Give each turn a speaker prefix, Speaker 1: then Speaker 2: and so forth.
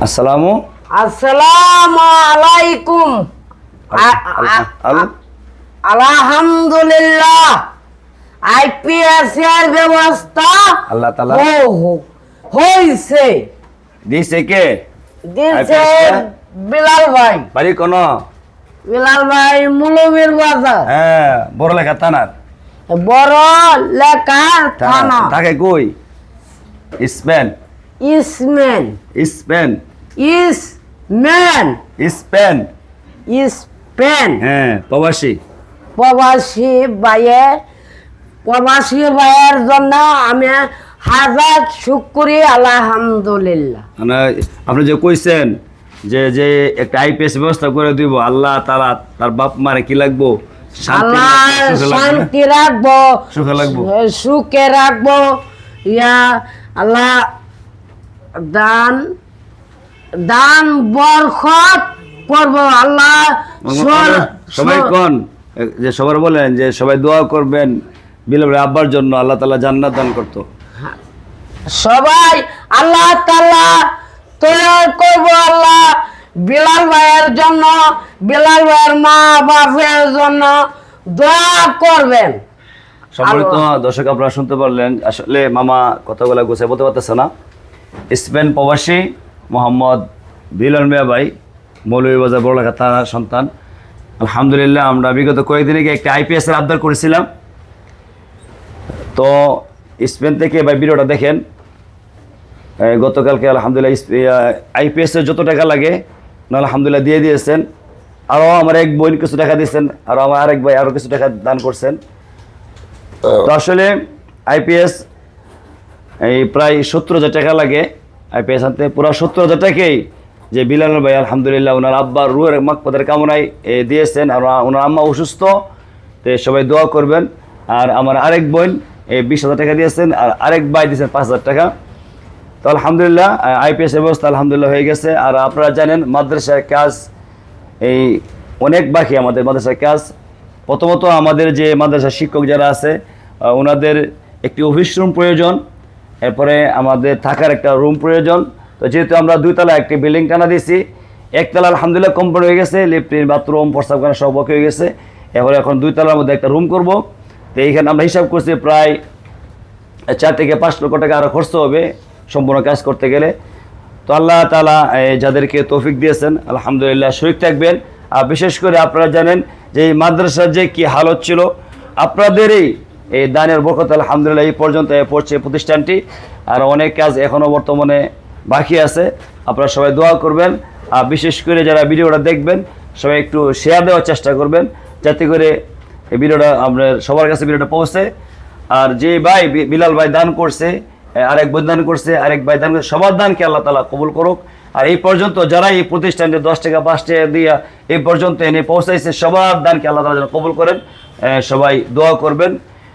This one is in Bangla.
Speaker 1: আসসালামু
Speaker 2: আসসালামু আলাইকুম। আলহামদুলিল্লাহ। আইপিএস এর ব্যবস্থা
Speaker 1: আল্লাহ
Speaker 2: হো- হইছে।
Speaker 1: দিছে কে?
Speaker 2: দিছে বিলাল ভাই।
Speaker 1: বাড়ি কোন?
Speaker 2: বিলাল ভাই মুলুমের বাজার।
Speaker 1: হ্যাঁ বড় লেখা থানার।
Speaker 2: বড় লেখা থানা
Speaker 1: থাকে কই? স্পেন।
Speaker 2: ইসমেন
Speaker 1: স্পেন
Speaker 2: ইসমেন
Speaker 1: স্পেন
Speaker 2: স্পেন
Speaker 1: হ্যাঁ প্রবাসী
Speaker 2: প্রবাসী ভাইয়ের প্রবাসী ভাইয়ের জন্য আমি হাজার শুক্রি আলহামদুলিল্লাহ।
Speaker 1: মানে আপনি যে কইছেন যে যে একটা আইপিএস ব্যবস্থা করে দিব আল্লাহ তারা তার বাপ মারে কি লাগবো? শান্তি
Speaker 2: রাখব
Speaker 1: সুখে
Speaker 2: রাখব ইয়া আল্লাহ দান দান বরকত করব আল্লাহ
Speaker 1: সবাই কোন? যে সবার বলেন যে সবাই দোয়া করবেন বিলালের আব্বার জন্য আল্লাহ তালা জান্নাত দান করতো।
Speaker 2: সবাই আল্লাহ তাআলা তৈরি করব আল্লাহ বিলাল ভাইয়ের জন্য বিলাল ভাইয়ের মা বাপের জন্য দোয়া করবেন।
Speaker 1: সম্মানিত দর্শক আপনারা শুনতে পারলেন আসলে মামা কথাগুলো গুছিয়ে বলতে পারতেছে না। স্পেন প্রবাসী মোহাম্মদ বিলাল মিয়া ভাই মৌলভীবাজার বড়লেখা থানার সন্তান। আলহামদুলিল্লাহ, আমরা বিগত কয়েকদিন আগে একটা আইপিএস এর আবদার করেছিলাম। তো স্পেন থেকে ভাই ভিডিওটা দেখেন। গতকালকে আলহামদুলিল্লাহ আইপিএস এর যত টাকা লাগে আলহামদুলিল্লাহ দিয়ে দিয়েছেন। আরও আমার এক বোন কিছু টাকা দিয়েছেন আরও আমার আরেক ভাই আরও কিছু টাকা দান করছেন। তো আসলে আইপিএস এই প্রায় সত্তর হাজার টাকা লাগে। আইপিএস আনতে পুরো সত্তর হাজার টাকাই। যে বিলাল ভাই, আলহামদুলিল্লাহ, ওনার আব্বার রুয়ের মাকপদের কামনায় দিয়েছেন। আর ওনার আম্মা অসুস্থ। তো সবাই দোয়া করবেন। আর আমার আরেক বোন এই বিশ হাজার টাকা দিয়েছেন। আর আরেক ভাই দিয়েছেন পাঁচ হাজার টাকা। তো আলহামদুলিল্লাহ আইপিএস ব্যবস্থা আলহামদুলিল্লাহ হয়ে গেছে। আর আপনারা জানেন, মাদ্রাসার কাজ, এই, অনেক বাকি আমাদের মাদ্রাসার কাজ। প্রথমত আমাদের যে মাদ্রাসার শিক্ষক যারা আছে ওনাদের একটি অফিস রুম প্রয়োজন। এরপরে আমাদের থাকার একটা রুম প্রয়োজন। তো যেহেতু আমরা দুইতলা একটি বিল্ডিং টানা দিয়েছি, একতলা আলহামদুলিল্লাহ কমপ্লিট হয়ে গেছে লিফটিন বাথরুম প্রস্তাবখানা সব হয়ে গেছে। এরপরে এখন দুইতলার মধ্যে একটা রুম করব। তো এইখানে আমরা হিসাব করছি প্রায় চার থেকে পাঁচ লক্ষ টাকা আরও খরচ হবে সম্পূর্ণ কাজ করতে গেলে। তো আল্লাহ তালা যাদেরকে তৌফিক দিয়েছেন, আলহামদুলিল্লাহ শরীর থাকবেন। আর বিশেষ করে আপনারা জানেন যে এই মাদ্রাসার যে কী হালত ছিল, আপনাদেরই এই দানের বরকত আলহামদুলিল্লাহ এই পর্যন্ত পড়ছে প্রতিষ্ঠানটি। আর অনেক কাজ এখনও বর্তমানে বাকি আছে। আপনারা সবাই দোয়া করবেন। আর বিশেষ করে যারা ভিডিওটা দেখবেন, সবাই একটু শেয়ার দেওয়ার চেষ্টা করবেন, যাতে করে এই ভিডিওটা আপনার সবার কাছে ভিডিওটা পৌঁছে। আর যে ভাই বিলাল ভাই দান করছে আরেক ভাই দান করছে, আরেক ভাই দান করছে, সবার দানকে আল্লাহ তালা কবুল করুক। আর এই পর্যন্ত যারা এই প্রতিষ্ঠানে দশ টাকা পাঁচ টাকা দিয়া এই পর্যন্ত এনে পৌঁছাইছে, সবার দানকে আল্লাহ তালা যেন কবুল করেন। সবাই দোয়া করবেন।